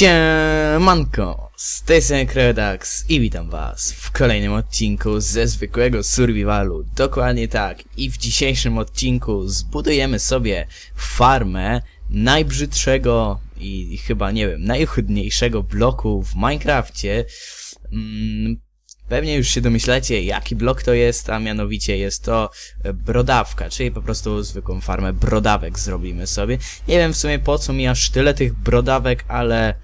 Siemanko, z tej strony i witam was w kolejnym odcinku ze zwykłego survivalu. Dokładnie tak. I w dzisiejszym odcinku zbudujemy sobie farmę najbrzydszego i chyba, nie wiem, najohydniejszego bloku w Minecrafcie. Mm, Pewnie już się domyślacie, jaki blok to jest, a mianowicie jest to e, brodawka, czyli po prostu zwykłą farmę brodawek zrobimy sobie. Nie wiem w sumie po co mi aż tyle tych brodawek, ale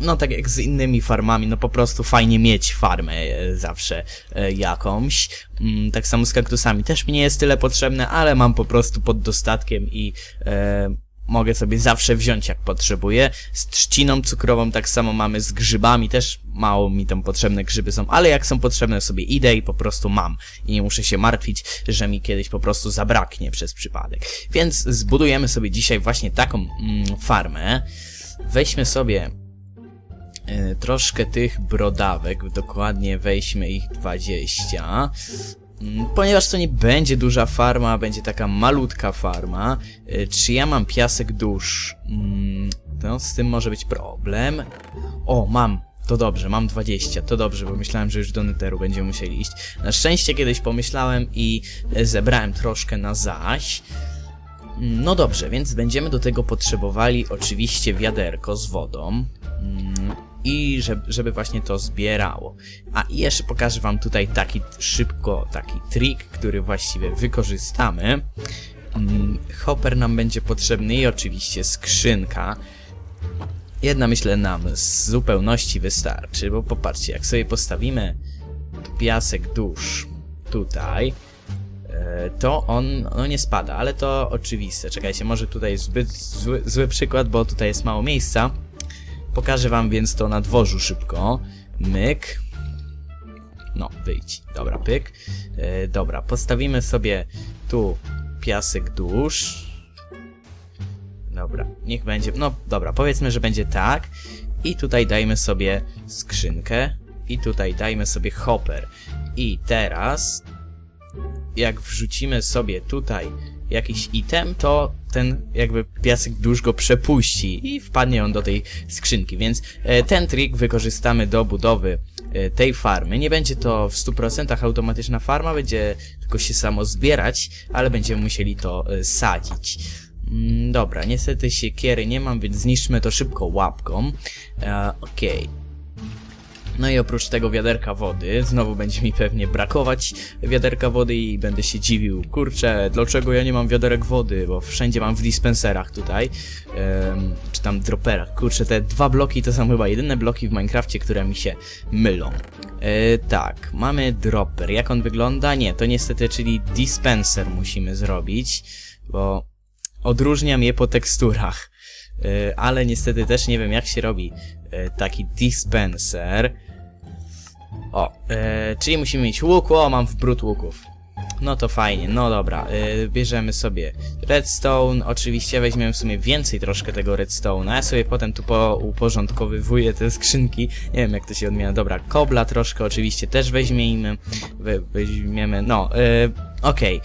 no tak jak z innymi farmami, no po prostu fajnie mieć farmę e, zawsze e, jakąś. Mm, Tak samo z kaktusami też mi nie jest tyle potrzebne, ale mam po prostu pod dostatkiem i e, mogę sobie zawsze wziąć jak potrzebuję. Z trzciną cukrową tak samo mamy, z grzybami też mało mi tam potrzebne grzyby są, ale jak są potrzebne sobie idę i po prostu mam. I nie muszę się martwić, że mi kiedyś po prostu zabraknie przez przypadek. Więc zbudujemy sobie dzisiaj właśnie taką mm, farmę. Weźmy sobie e, troszkę tych brodawek, dokładnie weźmy ich 20. Mm, Ponieważ to nie będzie duża farma, będzie taka malutka farma. e, Czy ja mam piasek dusz? To z tym może być problem. O, mam. To dobrze, mam 20. To dobrze, bo myślałem, że już do Netheru będziemy musieli iść. Na szczęście kiedyś pomyślałem i e, zebrałem troszkę na zaś. Mm, No dobrze, więc będziemy do tego potrzebowali oczywiście wiaderko z wodą. I żeby, żeby właśnie to zbierało. A jeszcze pokażę wam tutaj taki szybko, taki trik, który właściwie wykorzystamy. Mm, Hopper nam będzie potrzebny i oczywiście skrzynka. Jedna myślę nam z zupełności wystarczy, bo popatrzcie, jak sobie postawimy piasek dusz tutaj, e, to on no nie spada, ale to oczywiste. Czekajcie, może tutaj zbyt zły, zły przykład, bo tutaj jest mało miejsca. Pokażę wam więc to na dworzu szybko. Myk. No, wyjdź. Dobra, pyk. E, dobra, postawimy sobie tu piasek dusz. Dobra, niech będzie. No, dobra, powiedzmy, że będzie tak. I tutaj dajmy sobie skrzynkę. I tutaj dajmy sobie hopper. I teraz jak wrzucimy sobie tutaj jakiś item, to ten jakby piasek dusz go przepuści i wpadnie on do tej skrzynki, więc e, ten trik wykorzystamy do budowy e, tej farmy. Nie będzie to w 100% automatyczna farma, będzie tylko się samo zbierać, ale będziemy musieli to e, sadzić. Mm, Dobra, niestety siekiery nie mam, więc zniszczmy to szybko łapką. E, Okej. No i oprócz tego wiaderka wody, znowu będzie mi pewnie brakować wiaderka wody i będę się dziwił, kurczę, dlaczego ja nie mam wiaderek wody, bo wszędzie mam w dispenserach tutaj, em, czy tam droperach, kurczę, te dwa bloki to są chyba jedyne bloki w Minecrafcie, które mi się mylą. E, tak, mamy dropper, jak on wygląda? Nie, to niestety, czyli dispenser musimy zrobić, bo odróżniam je po teksturach. E, ale niestety też nie wiem jak się robi e, taki dispenser. O, e, czyli musimy mieć łuk, o mam wbród łuków. No to fajnie, no dobra, e, bierzemy sobie redstone, oczywiście weźmiemy w sumie więcej troszkę tego redstone'a, ja sobie potem tu po, uporządkowywuję te skrzynki, nie wiem jak to się odmienia, dobra, kobla troszkę oczywiście też weźmiemy, we, weźmiemy, no, e, okej,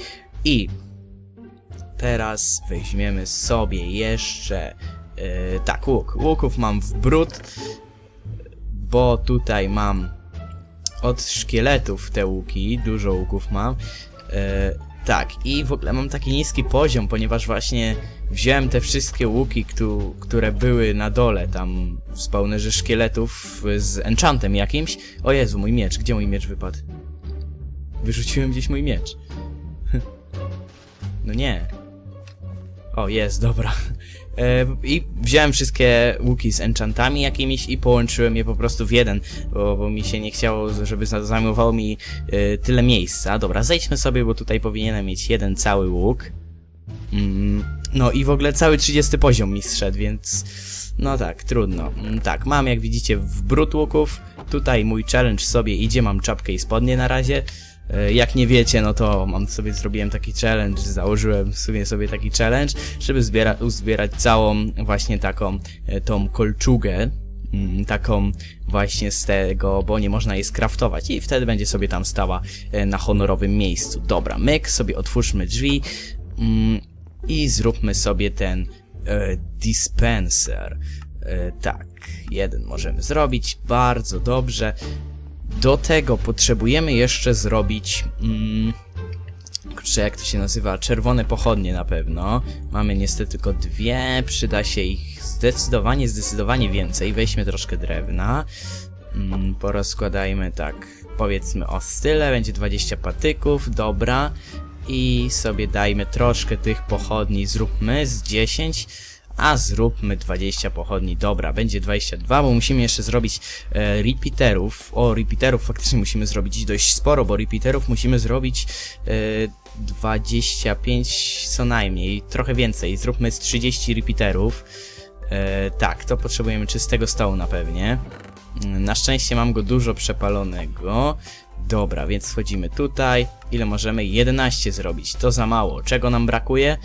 i teraz weźmiemy sobie jeszcze Yy, tak, łuk. Łuków mam w brud, bo tutaj mam od szkieletów te łuki, dużo łuków mam. Yy, tak, i w ogóle mam taki niski poziom, ponieważ właśnie wziąłem te wszystkie łuki, któ które były na dole, tam w spawnerze szkieletów z enchantem jakimś. O Jezu, mój miecz, gdzie mój miecz wypadł? Wyrzuciłem gdzieś mój miecz. No nie. O, jest, dobra. E, I wziąłem wszystkie łuki z enchantami jakimiś i połączyłem je po prostu w jeden, bo, bo mi się nie chciało, żeby za- zajmowało mi e, tyle miejsca. Dobra, zejdźmy sobie, bo tutaj powinienem mieć jeden cały łuk. Mm, no i w ogóle cały 30 poziom mi zszedł, więc no tak, trudno. Mm, Tak, mam jak widzicie w brud łuków. Tutaj mój challenge sobie idzie, mam czapkę i spodnie na razie. E, Jak nie wiecie, no to mam sobie zrobiłem taki challenge, założyłem w sumie sobie taki challenge, żeby zbiera, uzbierać całą właśnie taką e, tą kolczugę, mm, taką właśnie z tego, bo nie można jej skraftować i wtedy będzie sobie tam stała e, na honorowym miejscu. Dobra, myk, sobie otwórzmy drzwi mm, i zróbmy sobie ten e, dispenser. E, tak, jeden możemy zrobić, bardzo dobrze. Do tego potrzebujemy jeszcze zrobić... Mm, jak to się nazywa? Czerwone pochodnie na pewno. Mamy niestety tylko dwie, przyda się ich zdecydowanie, zdecydowanie więcej. Weźmy troszkę drewna. Mm, porozkładajmy tak, powiedzmy o style, będzie 20 patyków, dobra. I sobie dajmy troszkę tych pochodni, zróbmy z 10, a zróbmy 20 pochodni, dobra, będzie 22, bo musimy jeszcze zrobić e, repeaterów. O, repeaterów faktycznie musimy zrobić dość sporo, bo repeaterów musimy zrobić e, 25 co najmniej, trochę więcej, zróbmy z 30 repeaterów. E, tak, to potrzebujemy czystego stołu na pewnie. Mm, Na szczęście mam go dużo przepalonego. Dobra, więc wchodzimy tutaj. Ile możemy? 11 zrobić. To za mało. Czego nam brakuje?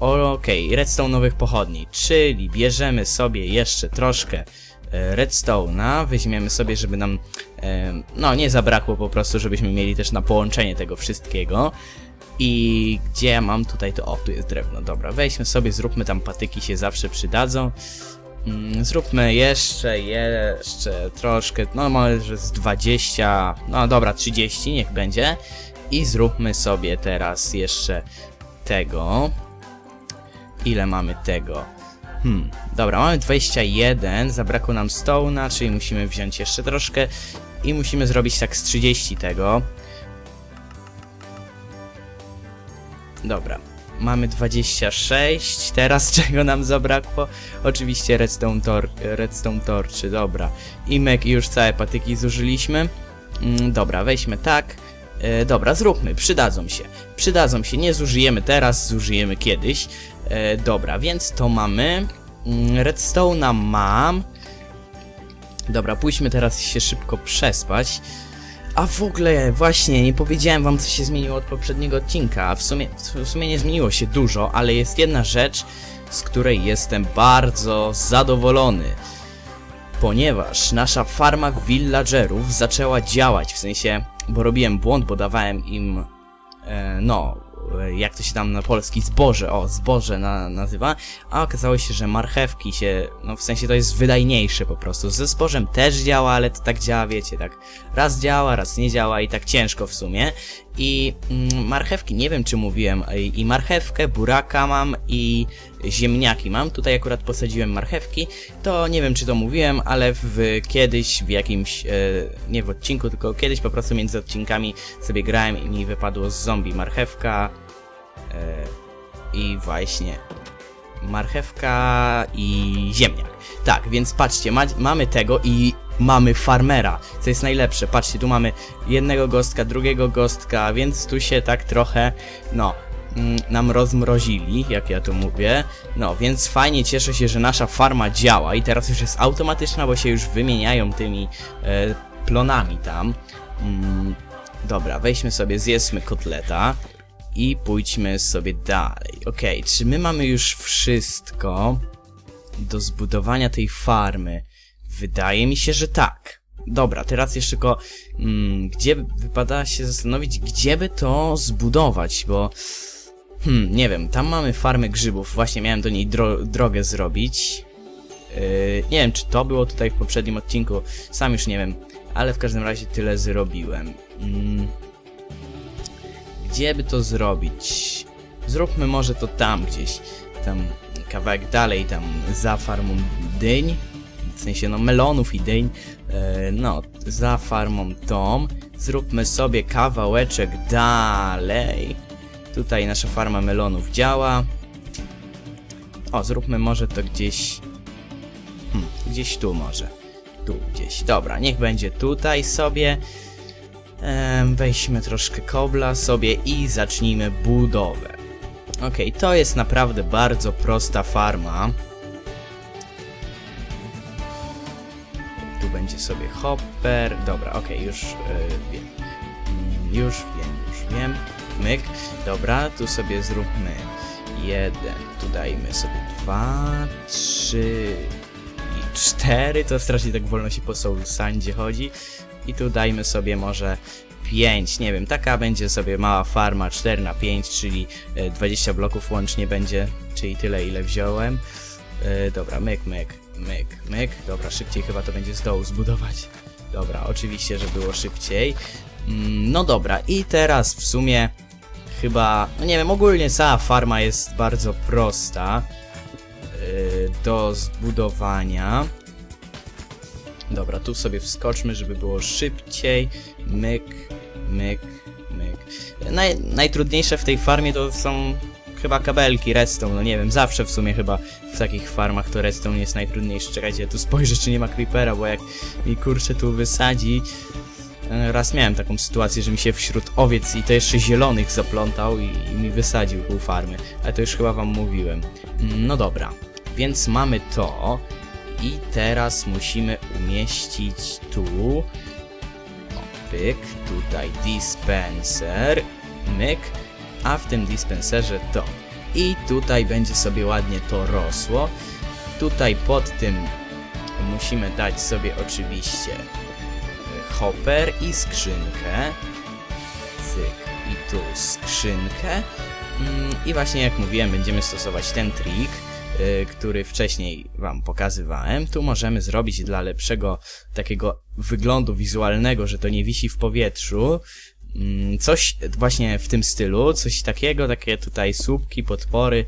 Okej, redstone nowych pochodni, czyli bierzemy sobie jeszcze troszkę e, redstone'a, weźmiemy sobie, żeby nam, e, no nie zabrakło po prostu, żebyśmy mieli też na połączenie tego wszystkiego. I gdzie ja mam tutaj to, o tu jest drewno, dobra, weźmy sobie, zróbmy tam patyki się zawsze przydadzą. Mm, Zróbmy jeszcze, jeszcze troszkę, no może z 20, no dobra, 30 niech będzie. I zróbmy sobie teraz jeszcze tego. Ile mamy tego? Hmm, dobra, mamy 21, zabrakło nam stołna, czyli musimy wziąć jeszcze troszkę i musimy zrobić tak z 30 tego. Dobra, mamy 26, teraz czego nam zabrakło? Oczywiście redstone, tor redstone torczy, dobra. Imek już całe patyki zużyliśmy. Mm, dobra, weźmy tak. E, dobra, zróbmy, przydadzą się. Przydadzą się, nie zużyjemy teraz, zużyjemy kiedyś. E, dobra, więc to mamy. Mm, Redstone'a mam. Dobra, pójdźmy teraz się szybko przespać. A w ogóle, właśnie, nie powiedziałem wam, co się zmieniło od poprzedniego odcinka. W sumie, w sumie nie zmieniło się dużo, ale jest jedna rzecz, z której jestem bardzo zadowolony. Ponieważ nasza farma villagerów zaczęła działać, w sensie, bo robiłem błąd, bo dawałem im, e, no, e, jak to się tam na polski, zboże, o, zboże na, nazywa, a okazało się, że marchewki się, no w sensie to jest wydajniejsze po prostu. Ze zbożem też działa, ale to tak działa, wiecie, tak raz działa, raz nie działa i tak ciężko w sumie. I mm, marchewki, nie wiem czy mówiłem, i, marchewkę, buraka mam i ziemniaki mam. Tutaj akurat posadziłem marchewki, to nie wiem czy to mówiłem, ale w, kiedyś w jakimś, e, nie w odcinku, tylko kiedyś po prostu między odcinkami sobie grałem i mi wypadło z zombie marchewka. E, i właśnie. Marchewka i ziemniak. Tak, więc patrzcie, ma, mamy tego i mamy farmera, co jest najlepsze. Patrzcie, tu mamy jednego gostka, drugiego gostka, więc tu się tak trochę, no, mm, nam rozmrozili, jak ja to mówię. No, więc fajnie, cieszę się, że nasza farma działa i teraz już jest automatyczna, bo się już wymieniają tymi e, plonami tam. Mm, dobra, weźmy sobie, zjedzmy kotleta i pójdźmy sobie dalej. Okej, czy my mamy już wszystko do zbudowania tej farmy? Wydaje mi się, że tak. Dobra, teraz jeszcze tylko, mm, gdzie wypada się zastanowić, gdzie by to zbudować, bo hmm, nie wiem, tam mamy farmę grzybów, właśnie miałem do niej dro drogę zrobić. Yy, nie wiem, czy to było tutaj w poprzednim odcinku, sam już nie wiem, ale w każdym razie tyle zrobiłem. Mm, gdzie by to zrobić? Zróbmy może to tam gdzieś, tam kawałek dalej, tam za farmą dyń, w sensie no melonów i dyń, e, no za farmą tą, zróbmy sobie kawałeczek dalej, tutaj nasza farma melonów działa, o zróbmy może to gdzieś, hmm, gdzieś tu może, tu gdzieś, dobra, niech będzie tutaj sobie, Em, weźmy troszkę kobla sobie i zacznijmy budowę. Okej, to jest naprawdę bardzo prosta farma. Tu będzie sobie hopper. Dobra, okej, już e, wiem. Już wiem, już wiem. Myk. Dobra, tu sobie zróbmy jeden. Tu dajmy sobie dwa, trzy i cztery. To strasznie tak wolno się po Soul Sandzie chodzi. I tu dajmy sobie może 5, nie wiem, taka będzie sobie mała farma 4 na 5, czyli e, 20 bloków łącznie będzie, czyli tyle ile wziąłem. E, dobra, myk, myk. Myk, myk. Dobra, szybciej chyba to będzie z dołu zbudować. Dobra, oczywiście, że było szybciej. Mm, No dobra, i teraz w sumie chyba, no nie wiem, ogólnie cała farma jest bardzo prosta yy, do zbudowania. Dobra, tu sobie wskoczmy, żeby było szybciej. Myk, myk, myk. Naj, najtrudniejsze w tej farmie to są chyba kabelki, redstone, no nie wiem, zawsze w sumie chyba w takich farmach to redstone jest najtrudniejszy. Czekajcie, ja tu spojrzę, czy nie ma creepera, bo jak mi kurczę tu wysadzi... E, Raz miałem taką sytuację, że mi się wśród owiec i to jeszcze zielonych zaplątał i, i mi wysadził pół farmy. Ale to już chyba wam mówiłem. No dobra, więc mamy to. I teraz musimy umieścić tu... O, pyk, tutaj dispenser, myk, a w tym dispenserze to. I tutaj będzie sobie ładnie to rosło. Tutaj pod tym musimy dać sobie oczywiście y, hopper i skrzynkę. Cyk. I tu skrzynkę. Mm, I właśnie jak mówiłem, będziemy stosować ten trik, y, który wcześniej wam pokazywałem. Tu możemy zrobić dla lepszego takiego wyglądu wizualnego, że to nie wisi w powietrzu. Mm, Coś właśnie w tym stylu, coś takiego, takie tutaj słupki, podpory.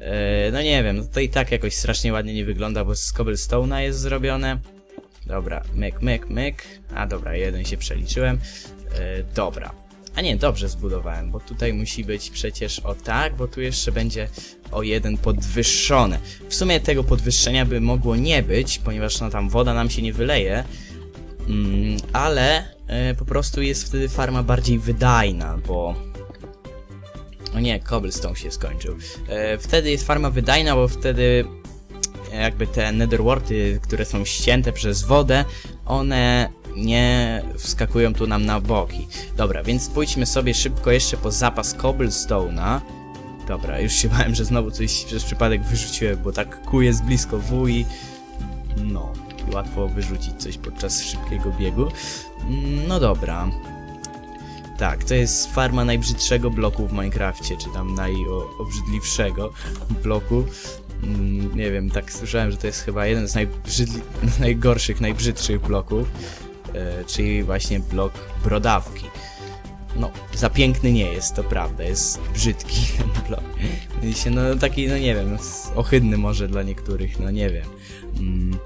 E, No nie wiem, to i tak jakoś strasznie ładnie nie wygląda, bo z cobblestone'a jest zrobione. Dobra, myk, myk, myk. A dobra, jeden się przeliczyłem. E, dobra. A nie, dobrze zbudowałem, bo tutaj musi być przecież o tak, bo tu jeszcze będzie o jeden podwyższone. W sumie tego podwyższenia by mogło nie być, ponieważ no tam woda nam się nie wyleje, mm, ale po prostu jest wtedy farma bardziej wydajna, bo... O nie, cobblestone się skończył. E, wtedy jest farma wydajna, bo wtedy jakby te netherworty, które są ścięte przez wodę, one nie wskakują tu nam na boki. Dobra, więc pójdźmy sobie szybko jeszcze po zapas cobblestone'a. Dobra, już się bałem, że znowu coś przez przypadek wyrzuciłem, bo tak kół jest blisko W i... No, i łatwo wyrzucić coś podczas szybkiego biegu. Mm, No dobra. Tak, to jest farma najbrzydszego bloku w Minecrafcie, czy tam najobrzydliwszego bloku. Mm, nie wiem, tak słyszałem, że to jest chyba jeden z najgorszych, najbrzydszych bloków, e, czyli właśnie blok brodawki. No, za piękny nie jest, to prawda, jest brzydki ten blok. No taki, no nie wiem, ohydny może dla niektórych, no nie wiem. Mm.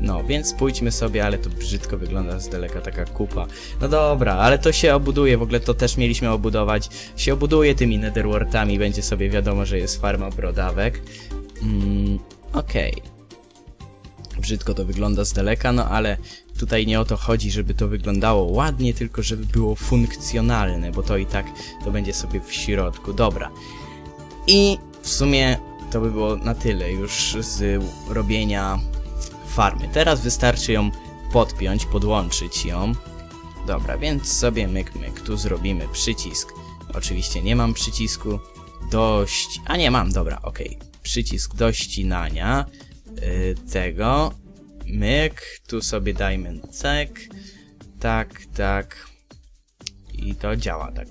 No, więc pójdźmy sobie, ale to brzydko wygląda z daleka taka kupa. No dobra, ale to się obuduje, w ogóle to też mieliśmy obudować. Się obuduje tymi netherwortami, będzie sobie wiadomo, że jest farma brodawek. Mm, Okej. Brzydko to wygląda z daleka, no ale tutaj nie o to chodzi, żeby to wyglądało ładnie, tylko żeby było funkcjonalne, bo to i tak to będzie sobie w środku. Dobra. I w sumie to by było na tyle już z robienia farmy. Teraz wystarczy ją podpiąć, podłączyć ją. Dobra, więc sobie myk myk, tu zrobimy przycisk. Oczywiście nie mam przycisku dość... A nie, mam, dobra, okej. Przycisk do ścinania yy, tego. Myk, tu sobie dajmy cek. Tak, tak. I to działa, tak.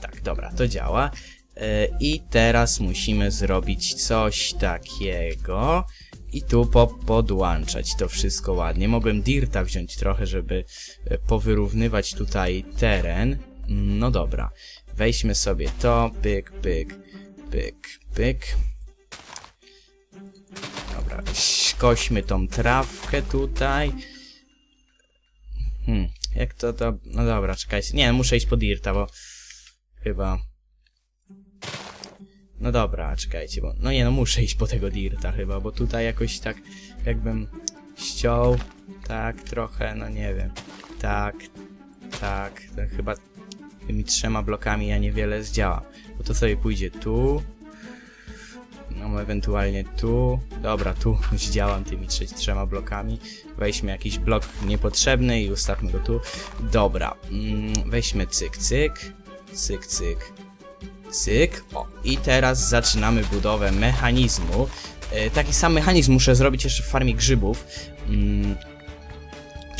Tak, dobra, to działa. Yy, I teraz musimy zrobić coś takiego. I tu po podłączać to wszystko ładnie. Mogłem dirta wziąć trochę, żeby e, powyrównywać tutaj teren. No dobra. Weźmy sobie to. Pyk, pyk, pyk, pyk. Dobra. Skośmy tą trawkę tutaj. Hmm. Jak to to... No dobra, czekajcie. Nie, muszę iść po dirta, bo... Chyba... No dobra, czekajcie, bo... No nie, no muszę iść po tego dirta chyba, bo tutaj jakoś tak jakbym ściął, tak trochę, no nie wiem, tak, tak, chyba tymi trzema blokami ja niewiele zdziałam, bo to sobie pójdzie tu, no ewentualnie tu, dobra, tu zdziałam tymi trze trzema blokami, weźmy jakiś blok niepotrzebny i ustawmy go tu, dobra, mm, weźmy cyk, cyk, cyk, cyk, Cyk. O, i teraz zaczynamy budowę mechanizmu. E, taki sam mechanizm muszę zrobić jeszcze w farmie grzybów. Mm,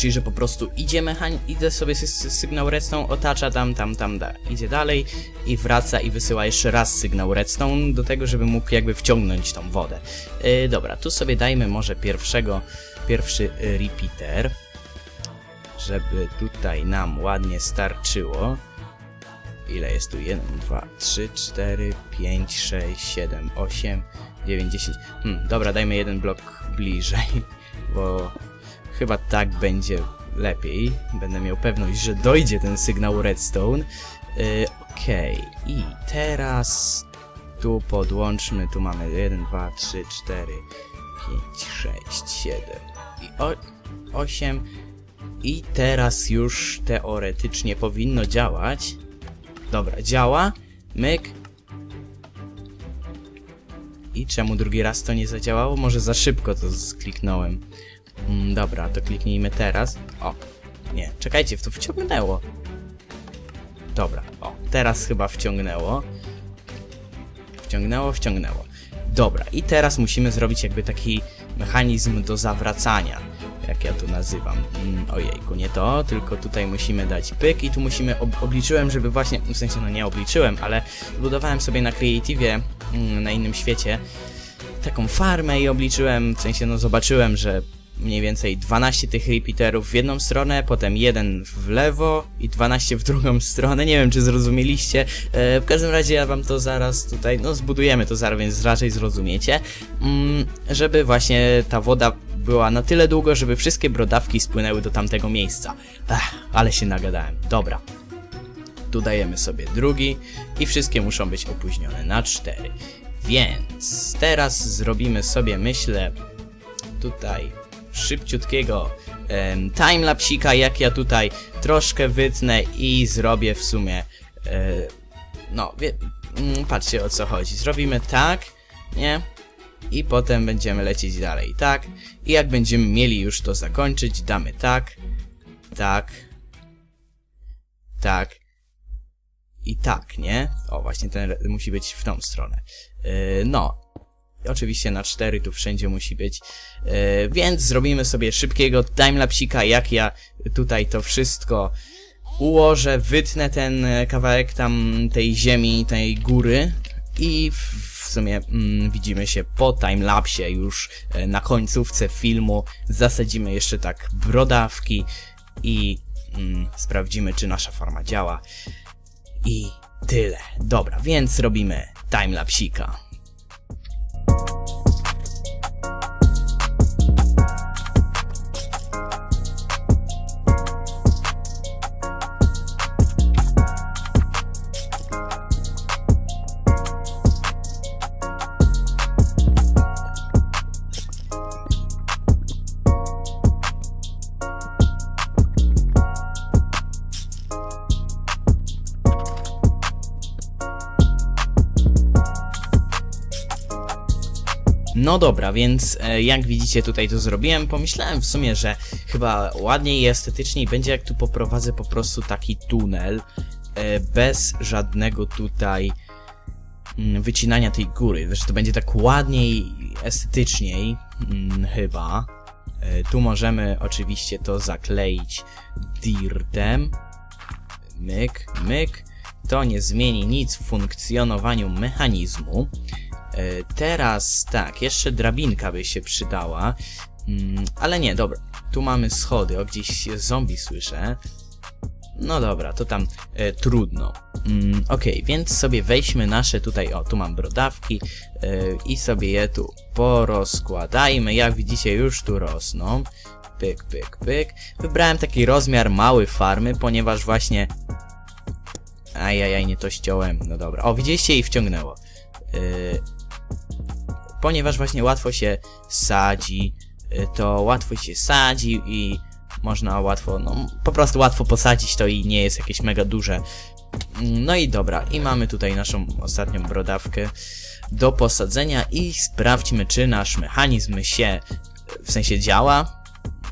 Czyli, że po prostu idzie mechań, idzie sobie sy sy sygnał redstone, otacza tam, tam, tam, da. idzie dalej i wraca i wysyła jeszcze raz sygnał redstone do tego, żeby mógł jakby wciągnąć tą wodę. Yy, dobra, tu sobie dajmy może pierwszego, pierwszy repeater, żeby tutaj nam ładnie starczyło. Ile jest tu? 1, 2, 3, 4, 5, 6, 7, 8, 9, 10. Hmm, dobra, dajmy jeden blok bliżej, bo chyba tak będzie lepiej. Będę miał pewność, że dojdzie ten sygnał redstone. Yy, Okej, i teraz tu podłączmy, tu mamy 1, 2, 3, 4, 5, 6, 7 i 8. I teraz już teoretycznie powinno działać. Dobra, działa. Myk. I czemu drugi raz to nie zadziałało? Może za szybko to skliknąłem. Mm, dobra, to kliknijmy teraz. O, nie, czekajcie, to wciągnęło. Dobra, o, teraz chyba wciągnęło. Wciągnęło, wciągnęło. Dobra, i teraz musimy zrobić jakby taki mechanizm do zawracania, jak ja to nazywam. Mm, ojejku, nie to, tylko tutaj musimy dać pyk i tu musimy, ob obliczyłem, żeby właśnie, w sensie no nie obliczyłem, ale budowałem sobie na Creative'ie, mm, na innym świecie, taką farmę i obliczyłem, w sensie no zobaczyłem, że mniej więcej 12 tych repeaterów w jedną stronę, potem jeden w lewo i 12 w drugą stronę. Nie wiem, czy zrozumieliście. E, w każdym razie ja wam to zaraz tutaj, no zbudujemy to zaraz, więc raczej zrozumiecie. Mm, żeby właśnie ta woda była na tyle długo, żeby wszystkie brodawki spłynęły do tamtego miejsca. Ech, ale się nagadałem. Dobra. Tu dajemy sobie drugi i wszystkie muszą być opóźnione na 4. Więc teraz zrobimy sobie, myślę, tutaj szybciutkiego em, timelapsika, jak ja tutaj troszkę wytnę i zrobię w sumie e, no, wie, mm, patrzcie o co chodzi. Zrobimy tak, nie? I potem będziemy lecieć dalej, tak? I jak będziemy mieli już to zakończyć, damy tak, tak, tak i tak, nie? O, właśnie ten musi być w tą stronę. Yy, no, Oczywiście na 4 tu wszędzie musi być. E, więc zrobimy sobie szybkiego timelapsika, jak ja tutaj to wszystko ułożę, wytnę ten e, kawałek tam tej ziemi, tej góry i w, w sumie mm, widzimy się po timelapsie już e, na końcówce filmu. Zasadzimy jeszcze tak brodawki i mm, sprawdzimy, czy nasza farma działa. I tyle. Dobra, więc robimy timelapsika. No dobra, więc e, jak widzicie tutaj to zrobiłem, pomyślałem w sumie, że chyba ładniej i estetyczniej będzie jak tu poprowadzę po prostu taki tunel e, bez żadnego tutaj mm, wycinania tej góry, że to będzie tak ładniej, estetyczniej mm, chyba. E, Tu możemy oczywiście to zakleić dirtem. Myk, myk. To nie zmieni nic w funkcjonowaniu mechanizmu. E, Teraz tak, jeszcze drabinka by się przydała. Mm, ale nie, dobra. Tu mamy schody, o gdzieś zombie słyszę. No dobra, to tam e, trudno. Mm, Okej, więc sobie weźmy nasze tutaj, o tu mam brodawki e, i sobie je tu porozkładajmy. Jak widzicie już tu rosną. Pyk, pyk, pyk. Wybrałem taki rozmiar mały farmy, ponieważ właśnie... Ajajaj, nie to ściąłem. No dobra. O, widzieliście i wciągnęło. Yy, ponieważ właśnie łatwo się sadzi, y, to łatwo się sadzi i można łatwo, no po prostu łatwo posadzić to i nie jest jakieś mega duże. Mm, No i dobra, i mamy tutaj naszą ostatnią brodawkę do posadzenia i sprawdźmy, czy nasz mechanizm się, w sensie działa.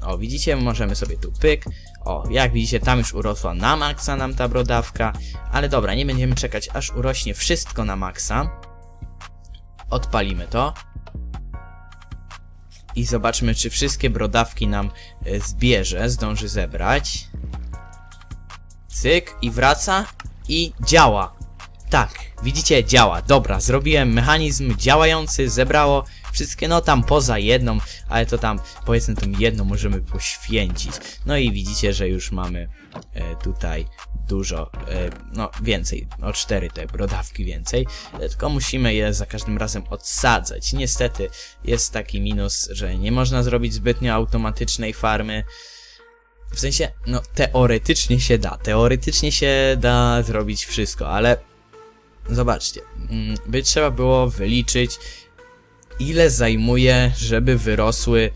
O, widzicie, możemy sobie tu pyk. O, jak widzicie, tam już urosła na maksa nam ta brodawka, ale dobra, nie będziemy czekać, aż urośnie wszystko na maksa. Odpalimy to. i zobaczmy, czy wszystkie brodawki nam e, zbierze, zdąży zebrać. Cyk i wraca i działa. Tak, widzicie, działa. Dobra, zrobiłem mechanizm działający, zebrało wszystkie, no tam poza jedną, ale to tam powiedzmy tą jedną możemy poświęcić. No i widzicie, że już mamy e, tutaj dużo, e, no więcej, o cztery te brodawki więcej, e, tylko musimy je za każdym razem odsadzać. Niestety jest taki minus, że nie można zrobić zbytnio automatycznej farmy. W sensie, no teoretycznie się da, teoretycznie się da zrobić wszystko, ale zobaczcie, mm, by trzeba było wyliczyć, ile zajmuje, żeby wyrosły...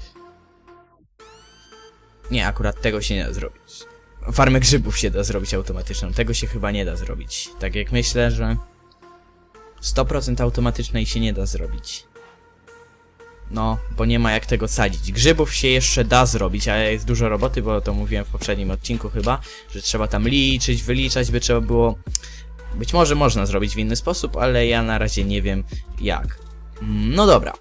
Nie, akurat tego się nie da zrobić. Farmę grzybów się da zrobić automatyczną, tego się chyba nie da zrobić. Tak jak myślę, że 100% automatycznej się nie da zrobić. No, bo nie ma jak tego sadzić. Grzybów się jeszcze da zrobić, ale jest dużo roboty, bo to mówiłem w poprzednim odcinku chyba, że trzeba tam liczyć, wyliczać, by trzeba było... Być może można zrobić w inny sposób, ale ja na razie nie wiem jak. Mm, No dobra.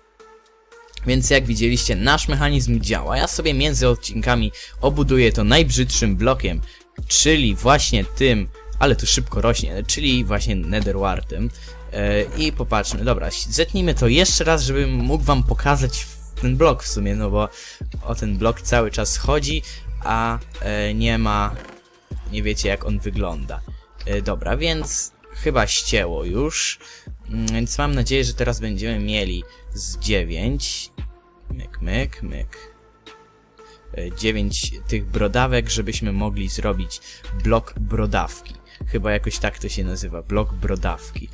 Więc jak widzieliście, nasz mechanizm działa. Ja sobie między odcinkami obuduję to najbrzydszym blokiem, czyli właśnie tym, ale tu szybko rośnie, czyli właśnie netherwartem. E, I popatrzmy, dobra, zetnijmy to jeszcze raz, żebym mógł wam pokazać ten blok w sumie, no bo o ten blok cały czas chodzi, a e, nie ma, nie wiecie jak on wygląda. E, dobra, więc chyba ścięło już, więc mam nadzieję, że teraz będziemy mieli z 9, myk, myk, myk, 9 tych brodawek, żebyśmy mogli zrobić blok brodawki. Chyba jakoś tak to się nazywa, blok brodawki.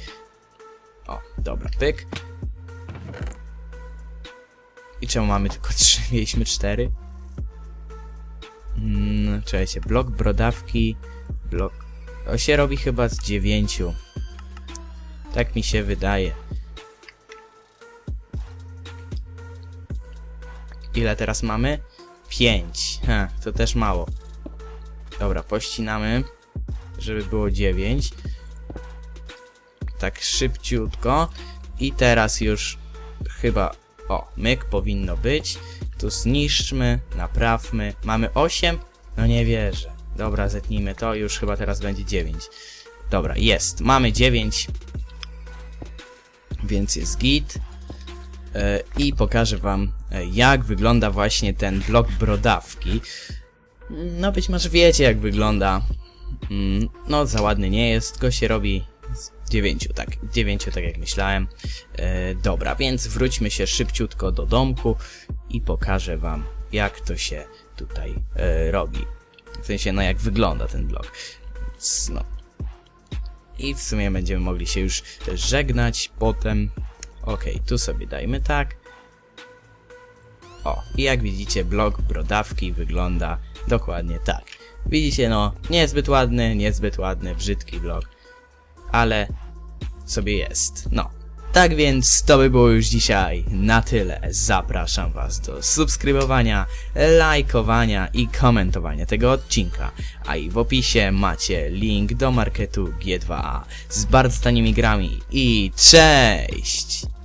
O, dobra, pyk. I czemu mamy tylko 3? Mieliśmy 4? Mm, czekajcie, blok brodawki, blok... To się robi chyba z 9. Tak mi się wydaje. Ile teraz mamy? 5. Ha, to też mało. Dobra, pościnamy, żeby było 9. Tak szybciutko. I teraz już chyba... O, myk powinno być. Tu zniszczmy, naprawmy. Mamy 8? No nie wierzę. Dobra, zetnijmy to. Już chyba teraz będzie 9. Dobra, jest. Mamy 9 więc jest git. E, I pokażę wam, e, jak wygląda właśnie ten blok brodawki. No być może wiecie, jak wygląda. Mm, No, za ładny nie jest, go się robi z dziewięciu, tak, dziewięciu, tak jak myślałem. E, dobra, więc wróćmy się szybciutko do domku i pokażę wam, jak to się tutaj robi. W sensie, no jak wygląda ten blok. No, i w sumie będziemy mogli się już żegnać potem. Ok, tu sobie dajmy tak. O, i jak widzicie blok brodawki wygląda dokładnie tak. Widzicie no, niezbyt ładny, niezbyt ładny, brzydki blok, ale sobie jest. No, tak więc to by było już dzisiaj na tyle. Zapraszam Was do subskrybowania, lajkowania i komentowania tego odcinka. A i w opisie macie link do marketu G2A z bardzo tanimi grami. I cześć!